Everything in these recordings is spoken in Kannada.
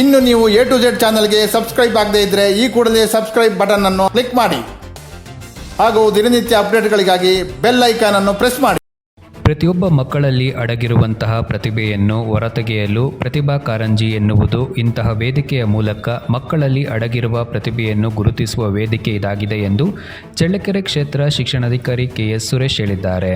ಇನ್ನು ನೀವು ಎ ಟು ಜೆಡ್ ಚಾನಲ್ಗೆ ಸಬ್ಸ್ಕ್ರೈಬ್ ಆಗದೇ ಇದ್ರೆ ಈ ಕೂಡಲೇ ಸಬ್ಸ್ಕ್ರೈಬ್ ಬಟನ್ ಅನ್ನು ಕ್ಲಿಕ್ ಮಾಡಿ. ಹಾಗೂ ದಿನನಿತ್ಯ ಅಪ್ಡೇಟ್ಗಳಿಗಾಗಿ ಬೆಲ್ ಐಕಾನ್ ಅನ್ನು ಪ್ರೆಸ್ ಮಾಡಿ. ಪ್ರತಿಯೊಬ್ಬ ಮಕ್ಕಳಲ್ಲಿ ಅಡಗಿರುವಂತಹ ಪ್ರತಿಭೆಯನ್ನು ಹೊರತೆಗೆಯಲು ಪ್ರತಿಭಾ ಕಾರಂಜಿ ಎನ್ನುವುದು ಇಂತಹ ವೇದಿಕೆಯ ಮೂಲಕ ಮಕ್ಕಳಲ್ಲಿ ಅಡಗಿರುವ ಪ್ರತಿಭೆಯನ್ನು ಗುರುತಿಸುವ ವೇದಿಕೆ ಇದಾಗಿದೆ ಎಂದು ಚಳ್ಳಕೆರೆ ಕ್ಷೇತ್ರ ಶಿಕ್ಷಣಾಧಿಕಾರಿ ಕೆ ಎಸ್ ಸುರೇಶ್ ಹೇಳಿದ್ದಾರೆ.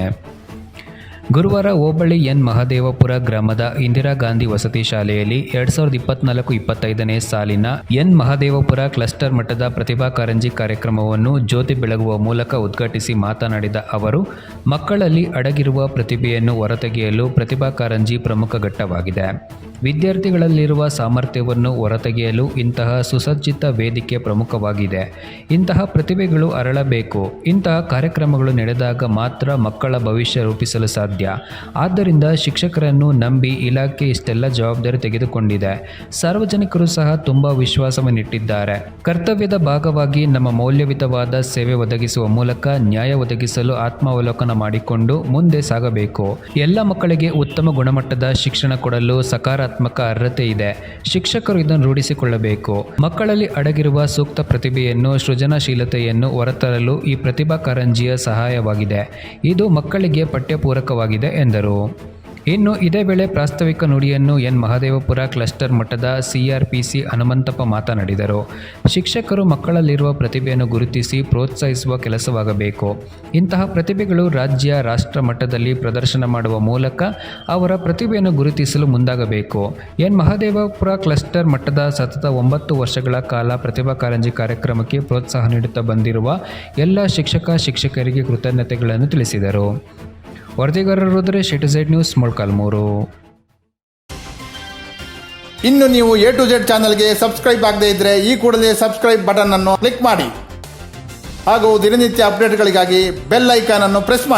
ಗುರುವಾರ ಹೋಬಳಿ ಎನ್. ಮಹದೇವಪುರ ಗ್ರಾಮದ ಇಂದಿರಾ ಗಾಂಧಿ ವಸತಿ ಶಾಲೆಯಲ್ಲಿ ಎರಡ್ ಸಾವಿರದ ಇಪ್ಪತ್ನಾಲ್ಕು ಇಪ್ಪತ್ತೈದನೇ ಸಾಲಿನ ಎನ್. ಮಹದೇವಪುರ ಕ್ಲಸ್ಟರ್ ಮಟ್ಟದ ಪ್ರತಿಭಾ ಕಾರಂಜಿ ಕಾರ್ಯಕ್ರಮವನ್ನು ಜ್ಯೋತಿ ಬೆಳಗುವ ಮೂಲಕ ಉದ್ಘಾಟಿಸಿ ಮಾತನಾಡಿದ ಅವರು, ಮಕ್ಕಳಲ್ಲಿ ಅಡಗಿರುವ ಪ್ರತಿಭೆಯನ್ನು ಹೊರತೆಗೆಯಲು ಪ್ರತಿಭಾ ಕಾರಂಜಿ ಪ್ರಮುಖ ಘಟ್ಟವಾಗಿದೆ. ವಿದ್ಯಾರ್ಥಿಗಳಲ್ಲಿರುವ ಸಾಮರ್ಥ್ಯವನ್ನು ಹೊರತೆಗೆಯಲು ಇಂತಹ ಸುಸಜ್ಜಿತ ವೇದಿಕೆ ಪ್ರಮುಖವಾಗಿದೆ. ಇಂತಹ ಪ್ರತಿಭೆಗಳು ಅರಳಬೇಕು. ಇಂತಹ ಕಾರ್ಯಕ್ರಮಗಳು ನಡೆದಾಗ ಮಾತ್ರ ಮಕ್ಕಳ ಭವಿಷ್ಯ ರೂಪಿಸಲು ಸಾಧ್ಯ. ಆದ್ದರಿಂದ ಶಿಕ್ಷಕರನ್ನು ನಂಬಿ ಇಲಾಖೆ ಇಷ್ಟೆಲ್ಲ ಜವಾಬ್ದಾರಿ ತೆಗೆದುಕೊಂಡಿದೆ. ಸಾರ್ವಜನಿಕರು ಸಹ ತುಂಬ ವಿಶ್ವಾಸವನ್ನಿಟ್ಟಿದ್ದಾರೆ. ಕರ್ತವ್ಯದ ಭಾಗವಾಗಿ ನಮ್ಮ ಮೌಲ್ಯಯುತವಾದ ಸೇವೆ ಒದಗಿಸುವ ಮೂಲಕ ನ್ಯಾಯ ಒದಗಿಸಲು ಆತ್ಮಾವಲೋಕನ ಮಾಡಿಕೊಂಡು ಮುಂದೆ ಸಾಗಬೇಕು. ಎಲ್ಲ ಮಕ್ಕಳಿಗೆ ಉತ್ತಮ ಗುಣಮಟ್ಟದ ಶಿಕ್ಷಣ ಕೊಡಲು ಸಕಾರಾತ್ಮಕ ಅರ್ಹತೆ ಇದೆ. ಶಿಕ್ಷಕರು ಇದನ್ನು ರೂಢಿಸಿಕೊಳ್ಳಬೇಕು. ಮಕ್ಕಳಲ್ಲಿ ಅಡಗಿರುವ ಸೂಕ್ತ ಪ್ರತಿಭೆಯನ್ನು, ಸೃಜನಶೀಲತೆಯನ್ನು ಹೊರತರಲು ಈ ಪ್ರತಿಭಾ ಕಾರಂಜಿಯ ಸಹಾಯವಾಗಿದೆ. ಇದು ಮಕ್ಕಳಿಗೆ ಪಠ್ಯಪೂರಕವಾಗಿದೆ ಎಂದರು. ಇನ್ನು ಇದೇ ವೇಳೆ ಪ್ರಾಸ್ತಾವಿಕ ನುಡಿಯನ್ನು ಎನ್. ಮಹದೇವಪುರ ಕ್ಲಸ್ಟರ್ ಮಟ್ಟದ ಸಿಆರ್ಪಿಸಿ ಹನುಮಂತಪ್ಪ ಮಾತನಾಡಿದರು. ಶಿಕ್ಷಕರು ಮಕ್ಕಳಲ್ಲಿರುವ ಪ್ರತಿಭೆಯನ್ನು ಗುರುತಿಸಿ ಪ್ರೋತ್ಸಾಹಿಸುವ ಕೆಲಸವಾಗಬೇಕು. ಇಂತಹ ಪ್ರತಿಭೆಗಳು ರಾಜ್ಯ, ರಾಷ್ಟ್ರ ಮಟ್ಟದಲ್ಲಿ ಪ್ರದರ್ಶನ ಮಾಡುವ ಮೂಲಕ ಅವರ ಪ್ರತಿಭೆಯನ್ನು ಗುರುತಿಸಲು ಮುಂದಾಗಬೇಕು. ಎನ್. ಮಹದೇವಪುರ ಕ್ಲಸ್ಟರ್ ಮಟ್ಟದ ಸತತ ಒಂಬತ್ತು ವರ್ಷಗಳ ಕಾಲ ಪ್ರತಿಭಾ ಕಾರಂಜಿ ಕಾರ್ಯಕ್ರಮಕ್ಕೆ ಪ್ರೋತ್ಸಾಹ ನೀಡುತ್ತಾ ಬಂದಿರುವ ಎಲ್ಲ ಶಿಕ್ಷಕ, ಶಿಕ್ಷಕರಿಗೆ ಕೃತಜ್ಞತೆಗಳನ್ನು ತಿಳಿಸಿದರು. ವರದಿಗಾರರು ರುದ್ರೇಶ್ ಎಟುಸೈಡ್ ನ್ಯೂಸ್ ಮೊಳಕಾಲ್ಮೂರು ಇನ್ನು ನೀವು ಎ ಟು ಜೆಡ್ ಚಾನಲ್ಗೆ ಸಬ್ಸ್ಕ್ರೈಬ್ ಆಗದೇ ಇದ್ದರೆ ಈ ಕೂಡಲೇ ಸಬ್ಸ್ಕ್ರೈಬ್ ಬಟನ್ ಅನ್ನು ಕ್ಲಿಕ್ ಮಾಡಿ. ಹಾಗೂ ದಿನನಿತ್ಯ ಅಪ್ಡೇಟ್ಗಳಿಗಾಗಿ ಬೆಲ್ ಐಕಾನ್ ಅನ್ನು ಪ್ರೆಸ್ ಮಾಡಿ.